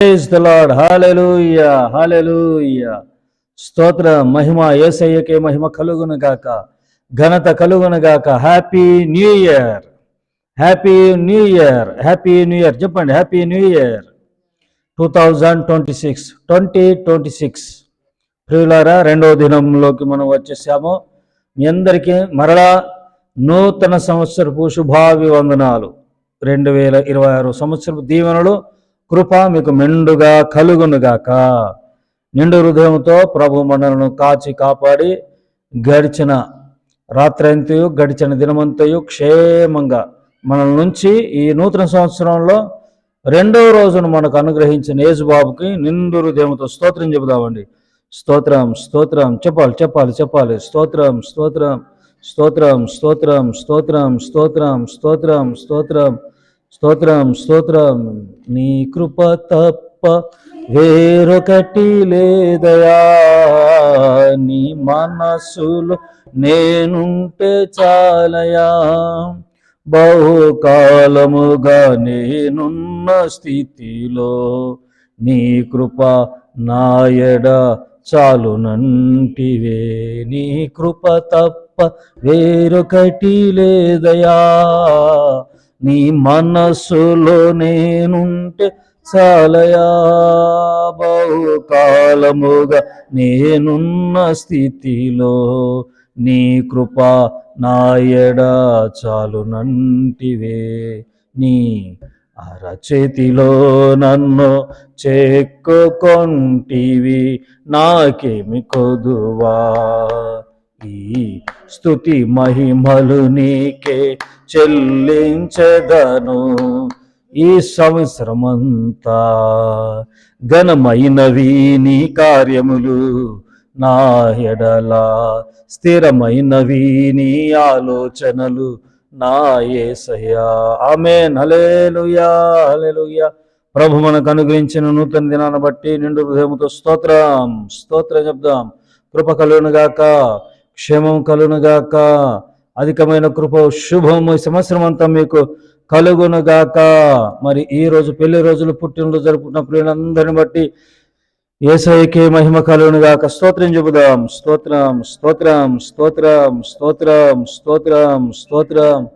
Lord hallelujah hallelujah స్తోత్ర మహిమ ఏసయ్యకే మహిమ కలుగును గాక ఘనత కలుగును గాక happy new year happy new year happy new year చెప్పండి happy new year two thousand twenty six twenty twenty six ప్రియులారా రెండవ దినంలోకి మనం వచ్చేసాము. మీ అందరికీ మరలా నూతన సంవత్సరపు శుభాభివందనాలు. రెండు వేల ఇరవై ఆరు సంవత్సరపు దీవెనలు కృప మీకు మెండుగా కలుగునుగాక. నిండు హృదయంతో ప్రభు మనలను కాచి కాపాడి గడిచిన రాత్రంతయు గడిచిన దినమంతయు క్షేమంగా మనల నుంచి ఈ నూతన సంవత్సరంలో రెండవ రోజును మనకు అనుగ్రహించిన యేసుబాబుకి నిండు హృదయంతో స్తోత్రం చెబుదామండి. స్తోత్రం స్తోత్రం చెప్పాలి చెప్పాలి చెప్పాలి. స్తోత్రం స్తోత్రం స్తోత్రం స్తోత్రం స్తోత్రం స్తోత్రం స్తోత్రం స్తోత్రం స్తోత్రం. స్తోత్రం స్తోత్రం. నీ కృప తప్ప వేరొకటి లేదయా. నీ మనస్సులో నేనుంటే చాలయా. బహుకాలముగా నేనున్న స్థితిలో నీ కృప నాయడ చాలునంటివే. నీ కృప తప్ప వేరొకటి లేదయా. నీ మనస్సులో నేనుంటే చాలయా? బహుకాలముగా నేనున్న స్థితిలో నీ కృప నాయడ చాలునంటివే నీ అరచేతిలో నన్ను చెక్కుకొంటివి నాకేమి కొదువా? స్థుతి మహిమలు నీకే చెల్లించదను. ఈ సంవత్సరమంతా ఘనమైనవి నీ కార్యములు. నా ఎడల స్థిరమైనవి నీ ఆలోచనలు. నా ఏసయ్యా ఆమె నలేలుయా హల్లెలూయా. ప్రభు మనకు అనుగ్రహించిన నూతన దినాన్ని బట్టి నిండు హృదయముతో స్తోత్రం స్తోత్రం చెప్దాం. కృప కలుగునుగాక. క్షేమం కలుగునుగాక. అధికమైన కృప శుభము ఈ సంవత్సరం అంతా మీకు కలుగునుగాక. మరి ఈ రోజు పెళ్ళి రోజులు పుట్టినరోజు జరుపుకున్న ప్రియులందరిని బట్టి ఏసైకే మహిమ కలుగునుగాక. స్తోత్రం చెబుదాం. స్తోత్రం స్తోత్రం స్తోత్రం స్తోత్రం స్తోత్రం స్తోత్రం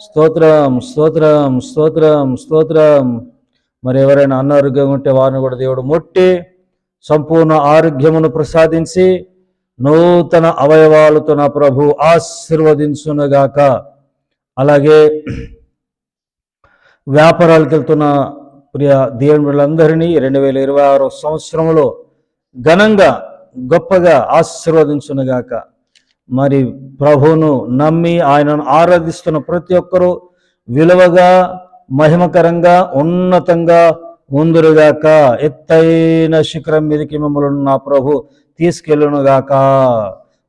స్తోత్రం స్తోత్రం స్తోత్రం స్తోత్రం. మరి ఎవరైనా అనారోగ్యంగా ఉంటే వారిని కూడా దేవుడు ముట్టి సంపూర్ణ ఆరోగ్యమును ప్రసాదించి నూతన అవయవాలతో నా ప్రభు ఆశీర్వదించునుగాక. అలాగే వ్యాపారాలకు వెళ్తున్న ప్రియ దేవుని రెండు వేల ఇరవై ఆరో సంవత్సరంలో ఘనంగా గొప్పగా ఆశీర్వదించునుగాక. మరి ప్రభువును నమ్మి ఆయనను ఆరాధిస్తున్న ప్రతి ఒక్కరూ విలువగా మహిమకరంగా ఉన్నతంగా ముందురుగాక. ఎత్తైన శిఖరం మీదకి మిమ్మల్ని నా ప్రభు తీసుకెళ్ళునుగాక.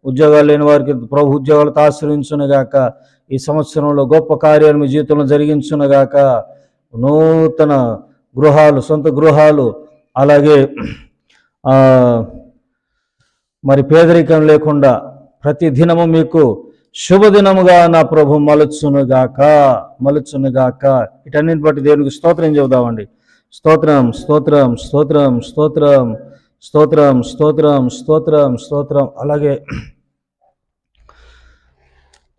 ఉద్యోగాలు లేని వారికి ప్రభు ఉద్యోగాలతో ఆశ్రయించునుగాక. ఈ సంవత్సరంలో గొప్ప కార్యాలు మీ జీవితంలో జరిగించునుగాక. నూతన గృహాలు సొంత గృహాలు అలాగే మరి పేదరికం లేకుండా ప్రతి దినము మీకు శుభదినముగా నా ప్రభు మలుచునుగాక. మలుచునుగాక. ఇటన్నింటి బట్టి దేవునికి స్తోత్రం చెబుదామండి. స్తోత్రం స్తోత్రం స్తోత్రం స్తోత్రం స్తోత్రం స్తోత్రం స్తోత్రం స్తోత్రం. అలాగే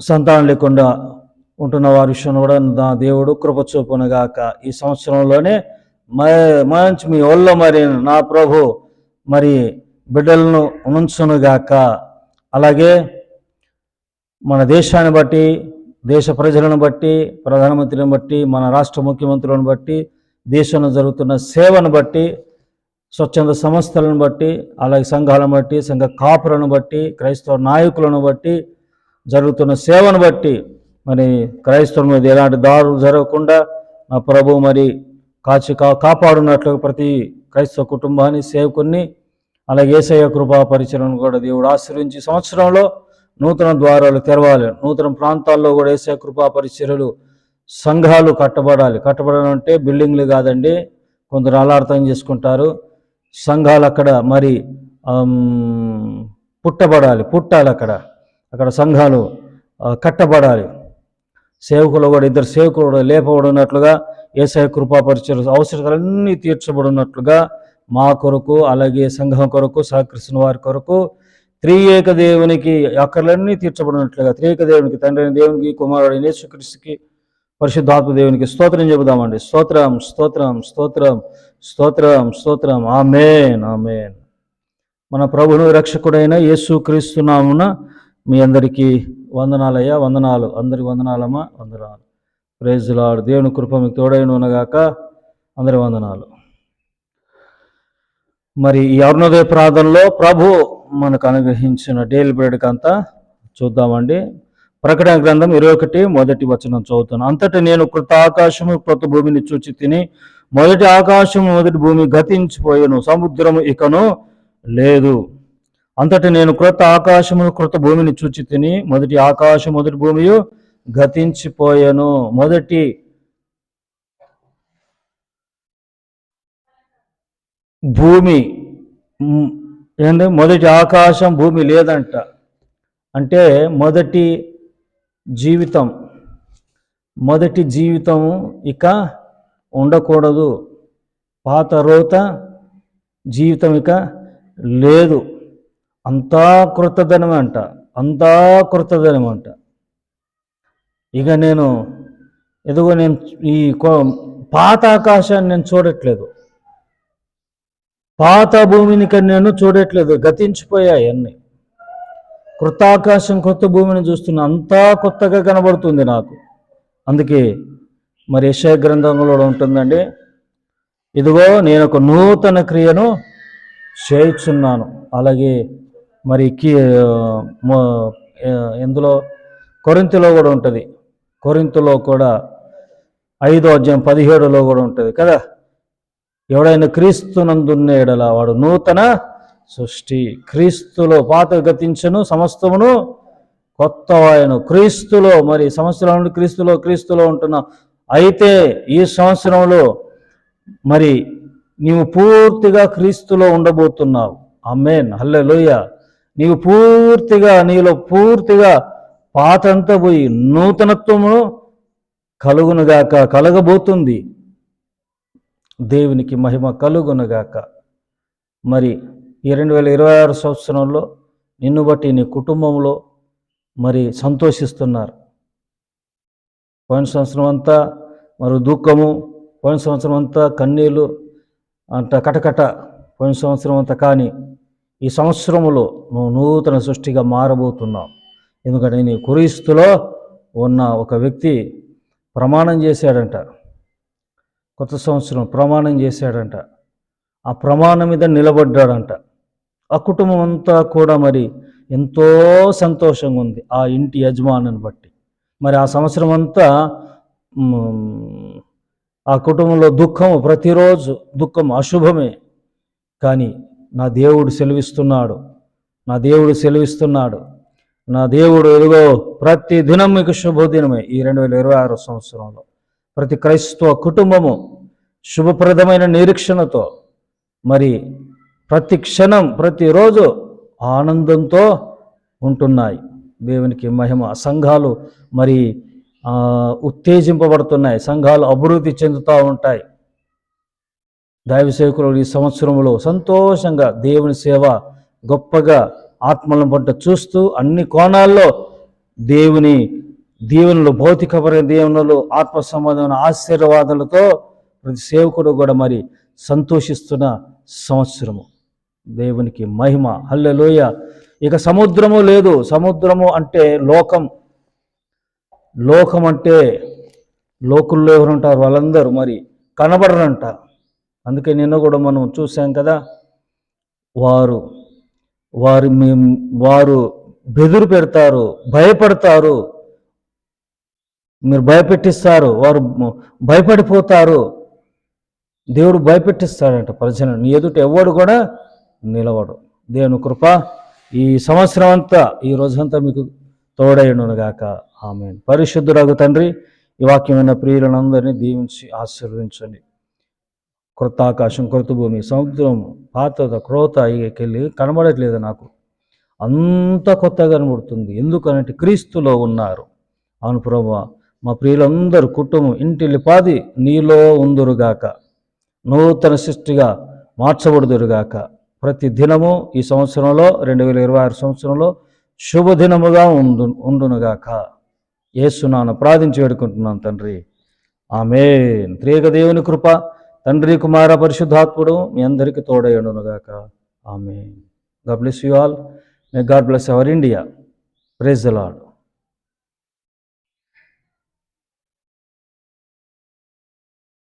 సంతానం లేకుండా ఉంటున్న వారి విషయంలో కూడా నా దేవుడు కృప చూపునగాక ఈ సంవత్సరంలోనే మ- మంచి మీ ఒళ్ళో మరి నా ప్రభు మరి బిడ్డలను ఉంచునుగాక అలాగే మన దేశాన్ని బట్టి దేశ ప్రజలను బట్టి ప్రధానమంత్రిని బట్టి మన రాష్ట్ర ముఖ్యమంత్రులను బట్టి దేశంలో జరుగుతున్న సేవను బట్టి స్వచ్ఛంద సంస్థలను బట్టి అలాగే సంఘాలను బట్టి సంఘ కాపులను బట్టి క్రైస్తవ నాయకులను బట్టి జరుగుతున్న సేవను బట్టి మరి క్రైస్తవుల మీద ఎలాంటి దారులు జరగకుండా నా ప్రభు మరి కాచి కా కాపాడున్నట్లు ప్రతి క్రైస్తవ కుటుంబాన్ని సేవకుని అలాగే ఏసయ్య కృపా పరిచయను కూడా దేవుడు ఆశ్రయించి సంవత్సరంలో నూతన ద్వారాలు తెరవాలి. నూతన ప్రాంతాల్లో కూడా ఏసయ కృపా పరిచర్యలు సంఘాలు కట్టబడాలి. కట్టబడాలంటే బిల్డింగ్లు కాదండి కొందరు అలార్థం చేసుకుంటారు. సంఘాలు అక్కడ మరి పుట్టబడాలి పుట్టాలి అక్కడ. అక్కడ సంఘాలు కట్టబడాలి. సేవకులు కూడా ఇద్దరు సేవకులు కూడా లేపబడినట్లుగా ఏసఐ కృపాపరిచయ అవసరాలన్నీ తీర్చబడినట్లుగా మా కొరకు అలాగే సంఘం కొరకు సహకరిస్తున్న వారి కొరకు త్రియేక దేవునికి అక్కర్లన్నీ తీర్చబడినట్లుగా త్రియేక దేవునికి తండ్రి దేవునికి కుమారుడు యేసుక్రీస్తుకి పరిశుద్ధాత్మ దేవునికి స్తోత్రం చెబుదామండి. స్తోత్రం స్తోత్రం స్తోత్రం స్తోత్రం స్తోత్రం. ఆమేన్ ఆమేన్. మన ప్రభును రక్షకుడైన యేసు క్రీస్తునామున మీ అందరికీ వందనాలయ్యా వందనాలు. అందరికి వందనాలమ్మా వందనాలు. ప్రేజ్లాడు దేవుని కృప మీకు తోడైన ఉన్నగాక అందరి వందనాలు. మరి ఈ అరుణోదయ ప్రార్థనలో ప్రభు మనకు అనుగ్రహించిన డైలీ బ్రెడ్కి అంతా చూద్దామండి. ప్రకటన గ్రంథం ఇరవై ఒకటి మొదటి వచనం చదువుతాను. అంతటా నేను కృత ఆకాశము కృత భూమిని చూచి తిని మొదటి ఆకాశము మొదటి భూమి గతించిపోయాను సముద్రము ఇకను లేదు. అంతటి నేను క్రొత్త ఆకాశము క్రొత్త భూమిని చూచి తిని మొదటి ఆకాశం మొదటి భూమియు గతించిపోయాను. మొదటి భూమి ఏంటంటే మొదటి ఆకాశం భూమి లేదంట. అంటే మొదటి జీవితం. మొదటి జీవితము ఇక ఉండకూడదు. పాత రోత జీవితం ఇక లేదు. అంతా కృతధనం అంట అంతా కృతధనం అంట ఇక నేను ఎదుగో నేను ఈ పాత ఆకాశాన్ని నేను చూడట్లేదు. పాత భూమిని నేను చూడట్లేదు. గతించిపోయాయి అన్నీ. కృతాకాశం కొత్త భూమిని చూస్తున్న అంతా కొత్తగా కనబడుతుంది నాకు. అందుకే మరి యెషయా గ్రంథంలో కూడా ఉంటుందండి ఇదిగో నేను ఒక నూతన క్రియను చేయుచున్నాను. అలాగే మరి ఎందులో? కొరింతలో కూడా ఉంటుంది. కొరింతలో కూడా ఐదో అధ్యాయం పదిహేడులో కూడా ఉంటుంది కదా? ఎవడైనా క్రీస్తునందున్నేడలా వాడు నూతన సృష్టి క్రీస్తులో పాత గతించను సమస్తమును కొత్త వాయను క్రీస్తులో మరి సంవత్సరం నుండి క్రీస్తులో క్రీస్తులో ఉంటున్నా. అయితే ఈ సంవత్సరంలో మరి నీవు పూర్తిగా క్రీస్తులో ఉండబోతున్నావు. అమ్మేన్ లోయ నీవు పూర్తిగా నీలో పూర్తిగా పాతంతా పోయి నూతనత్వమును కలుగునుగాక కలగబోతుంది. దేవునికి మహిమ కలుగునుగాక. మరి ఈ రెండు వేల ఇరవై ఆరు సంవత్సరంలో నిన్ను బట్టి నీ కుటుంబంలో మరి సంతోషిస్తున్నారు. పోయిన సంవత్సరం అంతా మరి దుఃఖము పోయిన సంవత్సరం అంతా కన్నీళ్ళు అంత కటకట పోయిన సంవత్సరం అంతా కానీ ఈ సంవత్సరములో నువ్వు నూతన సృష్టిగా మారబోతున్నావు. ఎందుకంటే నీ కురీస్తులో ఉన్న ఒక వ్యక్తి ప్రమాణం చేశాడంట. కొత్త సంవత్సరం ప్రమాణం చేశాడంట. ఆ ప్రమాణం మీద నిలబడ్డాడంట. ఆ కుటుంబం అంతా కూడా మరి ఎంతో సంతోషంగా ఉంది ఆ ఇంటి యజమానిని బట్టి. మరి ఆ సంవత్సరం అంతా ఆ కుటుంబంలో దుఃఖం ప్రతిరోజు దుఃఖం అశుభమే. కానీ నా దేవుడు సెలవిస్తున్నాడు నా దేవుడు సెలవిస్తున్నాడు నా దేవుడు ఎదుగో ప్రతి దినం మీకు శుభదినమే ఈ రెండు వేల ఇరవై ఆరు సంవత్సరంలో. ప్రతి క్రైస్తవ కుటుంబము శుభప్రదమైన నిరీక్షణతో మరి ప్రతి క్షణం ప్రతిరోజు ఆనందంతో ఉంటున్నాయి. దేవునికి మహిమ. సంఘాలు మరి ఉత్తేజింపబడుతున్నాయి. సంఘాలు అభివృద్ధి చెందుతూ ఉంటాయి. దైవ సేవకులు ఈ సంవత్సరంలో సంతోషంగా దేవుని సేవ గొప్పగా ఆత్మలను పంట చూస్తూ అన్ని కోణాల్లో దేవుని దీవెనలు భౌతికపరమైన దీవెనలు ఆత్మ సంబంధమైన ఆశీర్వాదాలతో ప్రతి సేవకుడు కూడా మరి సంతోషిస్తున్న సంవత్సరము. దేవునికి మహిమ. హల్లెలోయ. ఇక సముద్రము లేదు. సముద్రము అంటే లోకం. లోకం అంటే లోకుల్లో ఎవరు ఉంటారు వాళ్ళందరూ మరి కనబడరంట అందుకే నిన్న కూడా మనం చూసాం కదా వారు వారు వారు బెదురు పెడతారు భయపడతారు. మీరు భయపెట్టిస్తారు. వారు భయపడిపోతారు. దేవుడు భయపెట్టిస్తాడంట ప్రజలను. నీ ఎదుట ఎవడు కూడా నిలవడు దేవుని కృప ఈ సంవత్సరం అంతా ఈ రోజంతా మీకు తోడైనగాక ఆమె పరిశుద్ధురాగు తండ్రి ఈ వాక్యమైన ప్రియులను అందరినీ దీవించి ఆశీర్వదించండి. క్రొత్త ఆకాశం క్రొత్త భూమి సముద్రం పాత క్రోత ఇకెళ్ళి కనబడట్లేదు నాకు. అంత కొత్తగా కనబడుతుంది. ఎందుకనంటే క్రీస్తులో ఉన్నారు. అవును ప్రభా మా ప్రియులందరూ కుటుంబం ఇంటిల్లిపాది నీలో ఉందురుగాక. నూతన సృష్టిగా మార్చబడుదురుగాక. ప్రతి దినము ఈ సంవత్సరంలో రెండు వేల ఇరవై ఆరు సంవత్సరంలో శుభదినముగా ఉండు ఉండునుగాక. ఏసునాను ప్రార్థించి వేడుకుంటున్నాను తండ్రి. ఆమె త్రేక దేవుని కృప తండ్రి కుమార పరిశుద్ధాత్ముడు మీ అందరికీ తోడయ్యుండునుగాక ఆమె God bless you all may God bless our India praise the Lord